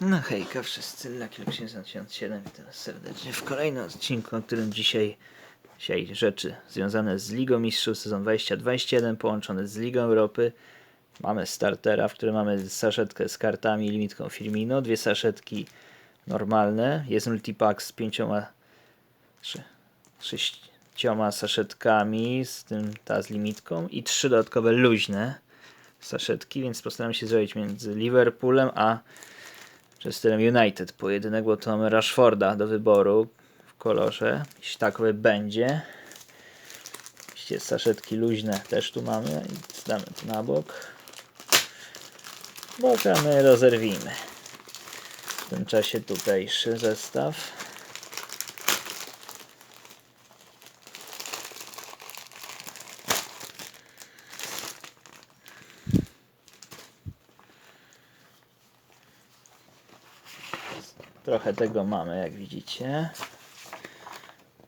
No hejka wszyscy, Lucky 87 witam serdecznie w kolejnym odcinku, o którym dzisiaj, dzisiaj rzeczy związane z Ligą Mistrzów sezon 2021 połączone z Ligą Europy. Mamy startera, w którym mamy saszetkę z kartami i limitką Firmino, dwie saszetki normalne, jest multipack z pięcioma, szy, sześcioma saszetkami, z tym ta z limitką i trzy dodatkowe luźne saszetki, więc postaram się zrobić między Liverpoolem a Chesterem United pojedynek, bo tu mamy Rashforda do wyboru w kolorze, jeśli takowy będzie. Oczywiście saszetki luźne też tu mamy, zdamy to na bok. Boka my rozerwijmy. W tym czasie tutejszy zestaw. Trochę tego mamy, jak widzicie.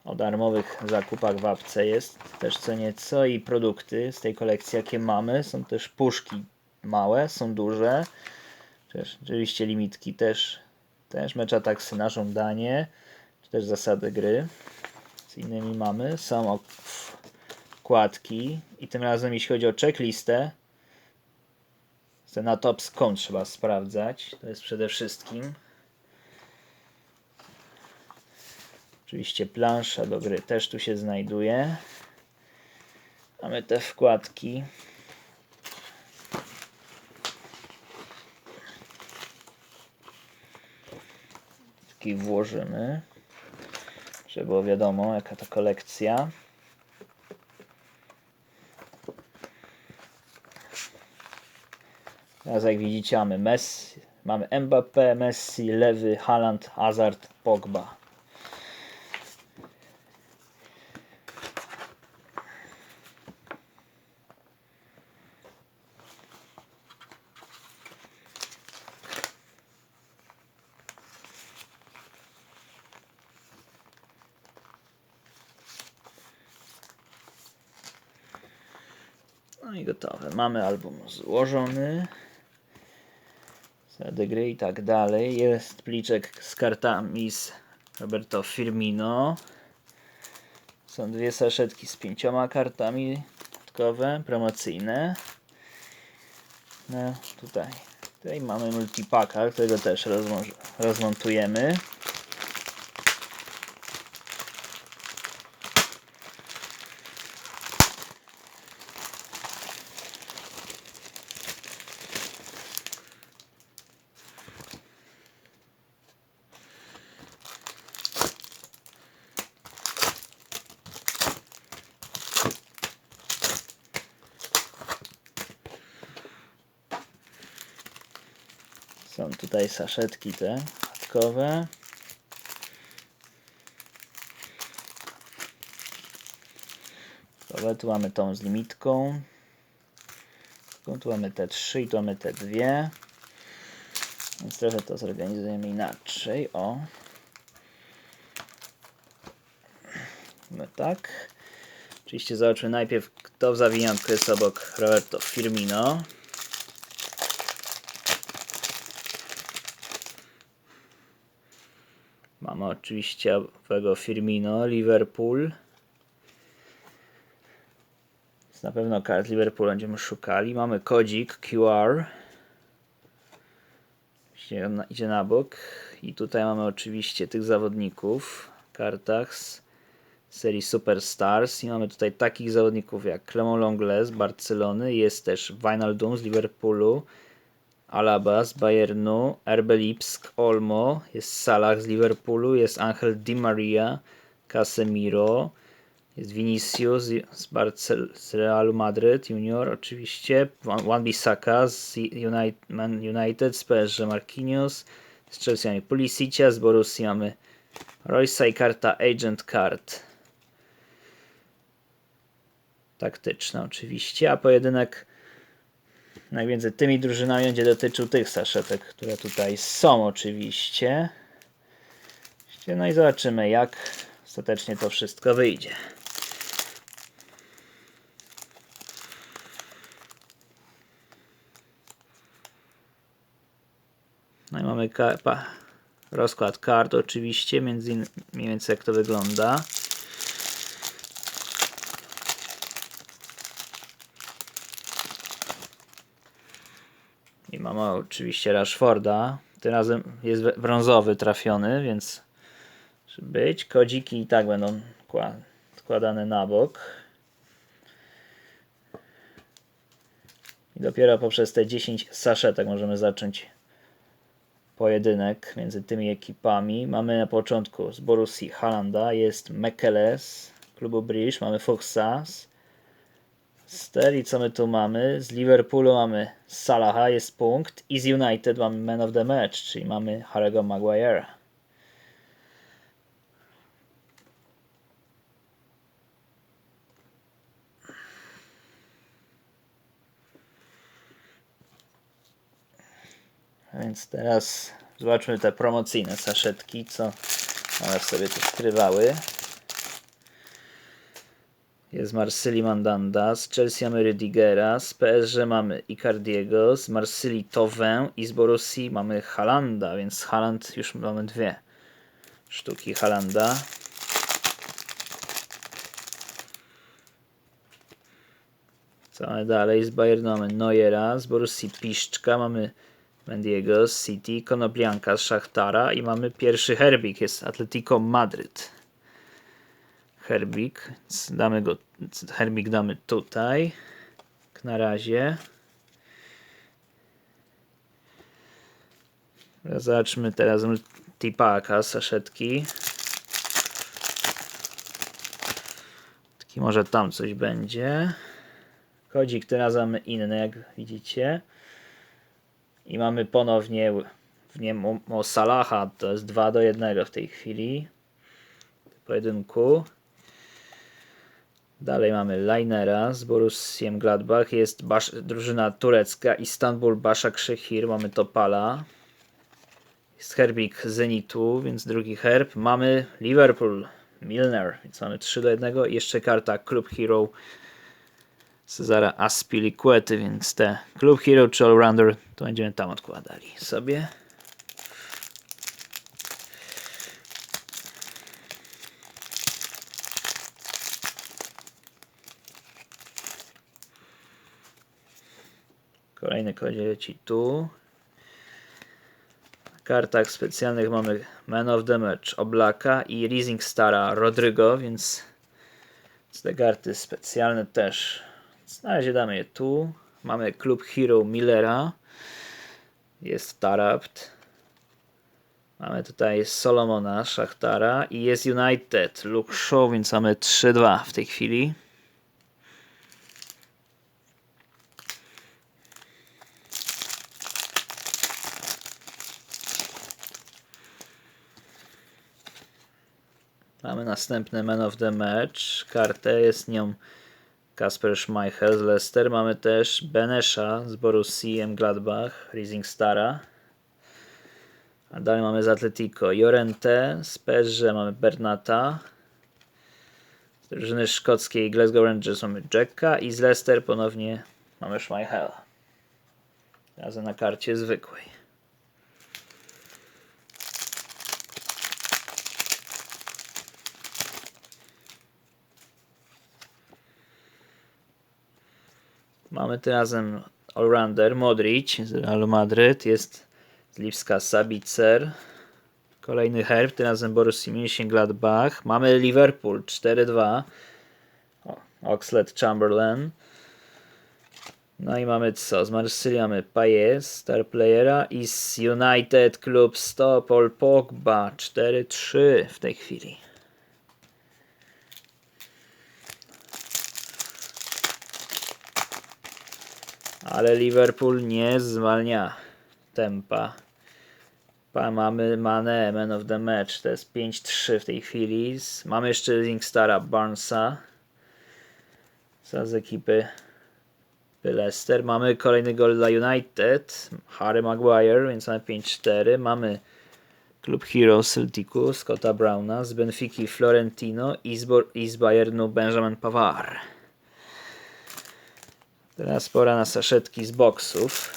O darmowych zakupach w apce jest też co nieco i produkty z tej kolekcji, jakie mamy. Są też puszki małe, są duże. Też, oczywiście limitki też, też mecza taksy na żądanie, czy też zasady gry. Z innymi mamy. Są ok- wkładki i tym razem jeśli chodzi o checklistę, to na top skąd trzeba sprawdzać. To jest przede wszystkim. Oczywiście plansza do gry też tu się znajduje. Mamy te wkładki. Taki włożymy, żeby było wiadomo jaka to kolekcja. Teraz jak widzicie mamy Messi, mamy Mbappé, Messi, Lewy, Haaland, Hazard, Pogba. I gotowe. Mamy album złożony. Zasady gry i tak dalej. Jest pliczek z kartami z Roberto Firmino. Są dwie saszetki z pięcioma kartami dodatkowe, promocyjne. No tutaj. Tutaj mamy multipaka, którego też rozmo- rozmontujemy. Są tutaj saszetki te dodatkowe. Dodatkowe. Tu mamy tą z limitką. Tu mamy te trzy i tu mamy te dwie. Więc trochę to zorganizujemy inaczej. O. No tak. Oczywiście zobaczmy najpierw, kto w zawiniątku jest obok Roberto Firmino. Mamy oczywiście owego Firmino, Liverpool. Więc na pewno kart Liverpool będziemy szukali. Mamy kodzik QR. Idzie na bok. I tutaj mamy oczywiście tych zawodników w kartach z serii Superstars. I mamy tutaj takich zawodników jak Clement Longley z Barcelony. Jest też Wijnaldum z Liverpoolu. Alaba z Bayernu, RB Lipsk, Olmo, jest Salah z Liverpoolu, jest Angel Di Maria, Casemiro, jest Vinicius z, Barcel- z Realu Madryt Junior oczywiście, Wan Bissaka z United, Man United, z PSG Marquinhos, z Chelsea mamy Pulisicia, z Borussii mamy Royce'a i karta Agent Card. Taktyczna oczywiście, a pojedynek najwięcej tymi drużynami będzie dotyczył tych saszetek, które tutaj są oczywiście. No i zobaczymy jak ostatecznie to wszystko wyjdzie. No i mamy rozkład kart oczywiście, między innymi mniej więcej jak to wygląda. I mamy oczywiście Rashforda. Tym razem jest brązowy trafiony, więc być. Kodziki i tak będą kła- składane na bok. I dopiero poprzez te 10 saszetek możemy zacząć pojedynek między tymi ekipami. Mamy na początku z Borussii Halanda, jest Mekeles, klubu Bridge, mamy Fuchsas. Z i co my tu mamy? Z Liverpoolu mamy Salaha, jest punkt. I z United mamy Man of the Match, czyli mamy Harry'ego Maguire'a. Więc teraz zobaczmy te promocyjne saszetki, co one sobie tu skrywały. Jest Marsylii Mandanda, z Chelsea mamy Rydigera, z PSG mamy Icardiego, z Marsylii Towę i z Borussii mamy Halanda, więc Haland już mamy dwie sztuki Halanda. Co mamy dalej? Z Bayernu mamy Neuera, z Borussii Piszczka, mamy Mendiego z City, Konoplianka z Szachtara i mamy pierwszy Herbik, jest Atletico Madryt. Herbik, damy go, Herbik damy tutaj, na razie. Zobaczmy teraz Tipaka, saszetki. Taki może tam coś będzie. Kodzik teraz mamy inny, jak widzicie. I mamy ponownie w nim o- Salaha, to jest 2 do 1 w tej chwili. Pojedynku. Dalej mamy Linera z Borussiem Gladbach. Jest drużyna turecka Istanbul Başakşehir. Mamy Topala. Jest herbik Zenitu, więc drugi herb. Mamy Liverpool Milner, więc mamy 3 do 1. I jeszcze karta Club Hero Cezara Aspilicuety, więc te Club Hero czy Allrounder to będziemy tam odkładali sobie. Kolejny kodzie leci tu. W kartach specjalnych mamy Man of the Match Oblaka i Rising Stara Rodrygo, więc te karty specjalne też. Na razie damy je tu. Mamy Club Hero Millera. Jest Tarapt. Mamy tutaj Solomona, Szachtara i jest United, Luke Shaw, więc mamy 3-2 w tej chwili. Mamy następny Man of the Match. Kartę jest nią Kasper Schmeichel z Leicester. Mamy też Benesza z Borussii Gladbach, Rising Stara. A dalej mamy z Atletico Jorente, z PSG mamy Bernata. Z drużyny szkockiej Glasgow Rangers mamy Jacka i z Leicester ponownie mamy Schmeichela. Razem na karcie zwykłej. Mamy tym razem allrounder Modric z Realu Madryt, jest z Lipska Sabicer. Kolejny herb, tym razem Borussia Mönchengladbach. Mamy Liverpool 4-2. O, Oxlade Chamberlain. No i mamy co? Z Marsylii mamy Payet, star playera i z United Club Stopol Pogba 4-3 w tej chwili. Ale Liverpool nie zwalnia tempa. Pa, mamy Mane, man of the match. To jest 5-3 w tej chwili. Mamy jeszcze Linkstara Barnesa. Z ekipy Leicester. Mamy kolejny gol dla United. Harry Maguire, więc mamy 5-4. Mamy Klub Hero Celticu, Scotta Browna. Z Benfiki Florentino i z, Bo- i z Bayernu Benjamin Pavard. Teraz pora na saszetki z boksów.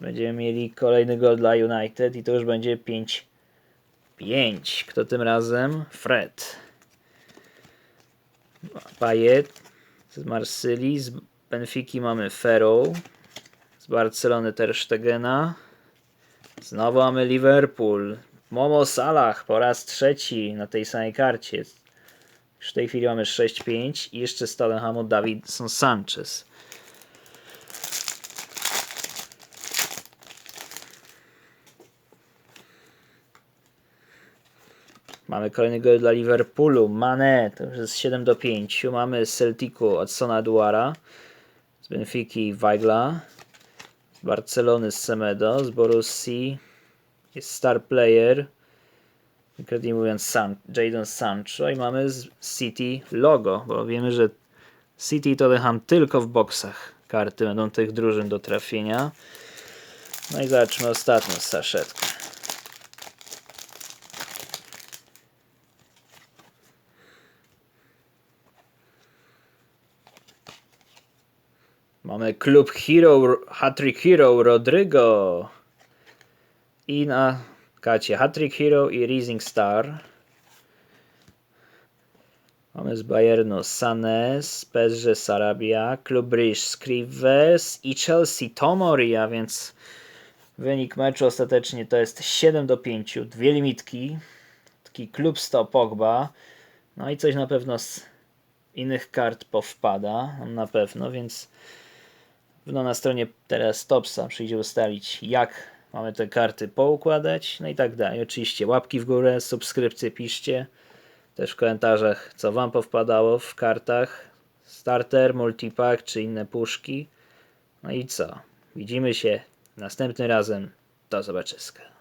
Będziemy mieli kolejny gol dla United i to już będzie 5 5. Kto tym razem? Fred. Payet z Marsylii, z Benfiki mamy Ferro, z Barcelony Ter Stegena. Znowu mamy Liverpool. Momo Salah po raz trzeci na tej samej karcie. Już w tej chwili mamy 6-5 i jeszcze z Tottenhamu Davidson Sanchez. Mamy kolejny gol dla Liverpoolu. Mane, to już jest 7 do 5. Mamy z Celticu od Sona Duara. Z Benfiki Weigla. Z Barcelony z Semedo. Z Borussii jest star player. Konkretnie mówiąc San, Jadon Sancho. I mamy z City logo, bo wiemy, że City i Tottenham tylko w boksach karty będą tych drużyn do trafienia. No i zobaczmy ostatnią saszetkę. Mamy klub Hero, Hattrick Hero, Rodrygo. I na kacie Hattrick Hero i Rising Star. Mamy z Bayernu Sané, z PSG Sarabia, Klub Brugge Scrives i Chelsea Tomori, a więc wynik meczu ostatecznie to jest 7 do 5, dwie limitki, taki klub 100 Pogba, no i coś na pewno z innych kart powpada, na pewno, więc no, na stronie teraz Topsa przyjdzie ustalić, jak mamy te karty poukładać, no i tak dalej. Oczywiście łapki w górę, subskrypcje piszcie, też w komentarzach, co Wam powpadało w kartach, starter, multipack czy inne puszki. No i co? Widzimy się następnym razem. Do zobaczyska.